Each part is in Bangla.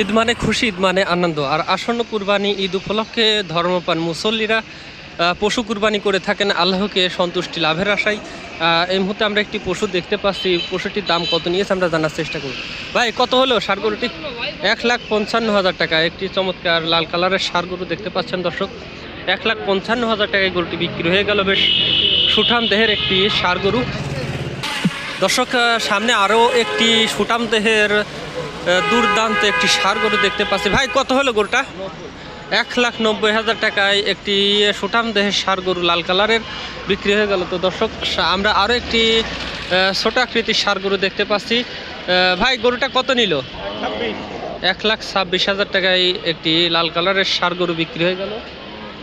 ঈদ মানে খুশি, ঈদ মানে আনন্দ। আর আসন্ন কুরবানি, ঈদ উপলক্ষে ধর্মপান মুসল্লিরা পশু কুরবানি করে থাকেন। আল্লাহকে সন্তুষ্টি লাভের আশায়। এই মুহূর্তে আমরা একটি পশু দেখতে পাচ্ছি। পশুটির দাম কত নিয়েছে আমরা জানার চেষ্টা করব। ভাই, কত হলো? সার গরুটি? এক লাখ পঞ্চান্ন হাজার টাকা। একটি চমৎকার লাল কালারের সার গরু দেখতে পাচ্ছেন দর্শক। এক লাখ পঞ্চান্ন হাজার টাকায় গরুটি বিক্রি হয়ে গেল। বেশ সুঠাম দেহের একটি সার গরু। দর্শক সামনে আরও একটি সুটাম দেহের দুর্দান্ত একটি সার গরু দেখতে পাচ্ছি। ভাই, কত হলো গরুটা? এক লাখ নব্বই হাজার টাকায় একটি সুটাম দেহের সার গরু লাল কালারের বিক্রি হয়ে গেল তো দর্শক। আমরা আরও একটি ছোট আকৃতির সার গরু দেখতে পাচ্ছি। ভাই, গরুটা কত নিল? এক লাখ ছাব্বিশ হাজার টাকায় একটি লাল কালারের সার গরু বিক্রি হয়ে গেল।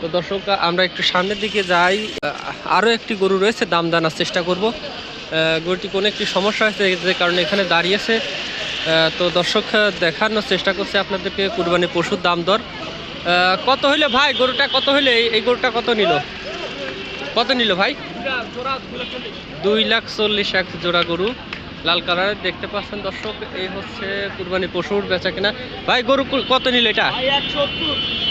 তো দর্শক, আমরা একটু সামনের দিকে যাই। আরও একটি গরু রয়েছে, দাম জানার চেষ্টা করব। গরুটি কোনো একটি সমস্যা হয়েছে যে কারণে এখানে দাঁড়িয়েছে। তো দর্শক দেখানোর চেষ্টা করছে আপনাদেরকে কুরবানি পশুর দাম দর। কত হইলে ভাই গরুটা? কত হইলে? এই- গরুটা কত নিল? কত নিল ভাই? দুই লাখ চল্লিশ এক জোড়া গরু, লাল কালারের। দেখতে পাচ্ছেন দর্শক, এই হচ্ছে কুরবানি পশুর বেচা কিনা। ভাই, গরু কত নিল এটা?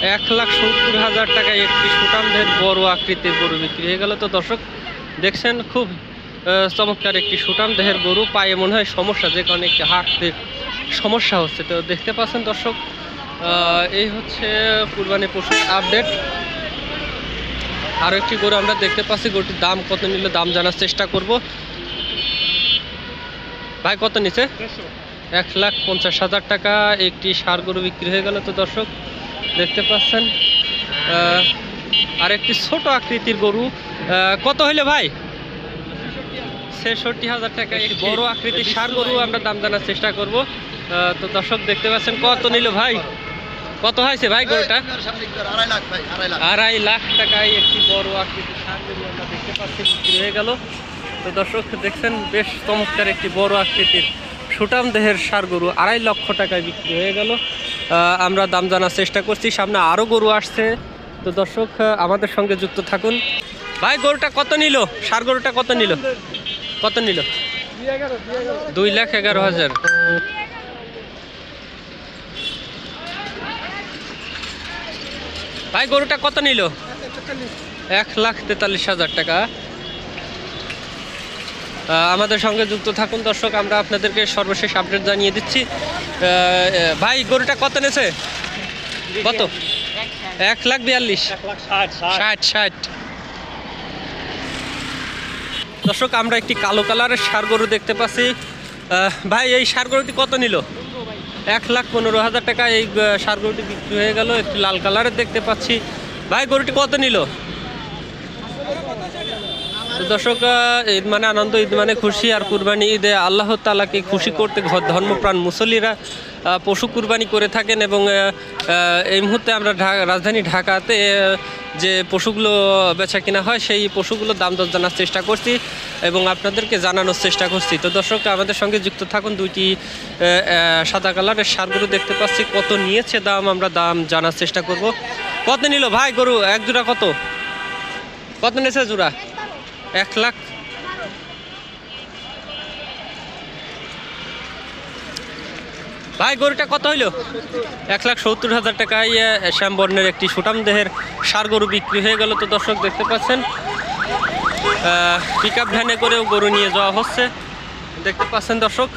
এক লাখ সত্তর হাজার টাকায় একটি সুটামদের বড় আকৃতির গরু বিক্রি হয়ে গেল। তো দর্শক, দেখছেন খুব চমৎকার একটি সুটাম দেহের গরু, পায়ে মনে হয় সমস্যা, যে কারণে একটি হাঁটতে সমস্যা হচ্ছে। তো দেখতে পাচ্ছেন দর্শক এই হচ্ছে কুরবানি পশুর আপডেট। আরও একটি গরু আমরা দেখতে পাচ্ছি, গরুটির দাম কত নিলে দাম জানার চেষ্টা করব। ভাই, কত নিচে এক লাখ পঞ্চাশ হাজার টাকা একটি সার গরু বিক্রি হয়ে গেল তো দর্শক, দেখতে পাচ্ছেন। আর একটি ছোট আকৃতির গরু কত হইলে ভাই? ছেষট্টি হাজার টাকা। একটি বড় আকৃতির সার গরু আমরা দাম জানার চেষ্টা করব। তো দর্শক দেখতে পাচ্ছেন কত নিল ভাই? কত হয়েছে ভাই গরুটা? আড়াই লাখ ভাই আড়াই লাখ। আড়াই লাখ টাকায় একটি বড় আকৃতির সার গরু আমরা দেখতে পাচ্ছি বিক্রি হয়ে গেল। তো দর্শক দেখছেন বেশ চমৎকার একটি বড় আকৃতির সুটাম দেহের সার গরু আড়াই লক্ষ টাকায় বিক্রি হয়ে গেল। আমরা দাম জানার চেষ্টা করছি সামনে আরও গরু আসছে। তো দর্শক আমাদের সঙ্গে যুক্ত থাকুন। ভাই গরুটা কত নিল? সার গরুটা কত নিল? কত নিল? দুই লাখ এগারো হাজার। ভাই গরুটা কত নিল? এক লাখ তেতাল্লিশ হাজার টাকা। আমাদের সঙ্গে যুক্ত থাকুন দর্শক আমরা আপনাদেরকে সর্বশেষ আপডেট জানিয়ে দিচ্ছি। ভাই গরুটা কত নেছে? কত? এক লাখ বিয়াল্লিশ। ষাট ষাট। দর্শক আমরা একটি কালো কালারের সার গরু দেখতে পাচ্ছি। ভাই এই সার গরুটি কত নিল? এক লাখ পনেরো হাজার টাকা এই সার গরুটি বিক্রি হয়ে গেল। একটি লাল কালারের দেখতে পাচ্ছি। ভাই গরুটি কত নিল? দর্শক ঈদ মানে আনন্দ ঈদ মানে খুশি আর কুরবানি ঈদে আল্লাহ তালাকে খুশি করতে ঘ- ধর্মপ্রাণ মুসল্লিরা আহ, পশু কুরবানি করে থাকেন এবং এই মুহূর্তে আমরা রাজধানী ঢাকাতে যে পশুগুলো বেচা কিনা হয়, সেই পশুগুলোর দাম দর জানার চেষ্টা করছি এবং আপনাদেরকে জানানোর চেষ্টা করছি। তো দর্শক, আমাদের সঙ্গে যুক্ত থাকুন দুইটি সাদা কালারের সারগুলো দেখতে পাচ্ছি। কত নিয়েছে দাম, আমরা দাম জানার চেষ্টা করব। কত নিল ভাই গরু? এক জোড়া কত? কত নিয়েছে জোড়া? এক লাখ ভাই, গরুটা কত হইল? এক লাখ সত্তর হাজার টাকায় শ্যাম বর্ণের একটি সুটাম দেহের সার গরু বিক্রি হয়ে গেল তো দর্শক দেখতে পাচ্ছেন। পিক আপ ভ্যানে করেও গরু নিয়ে যাওয়া হচ্ছে। দেখতে পাচ্ছেন দর্শক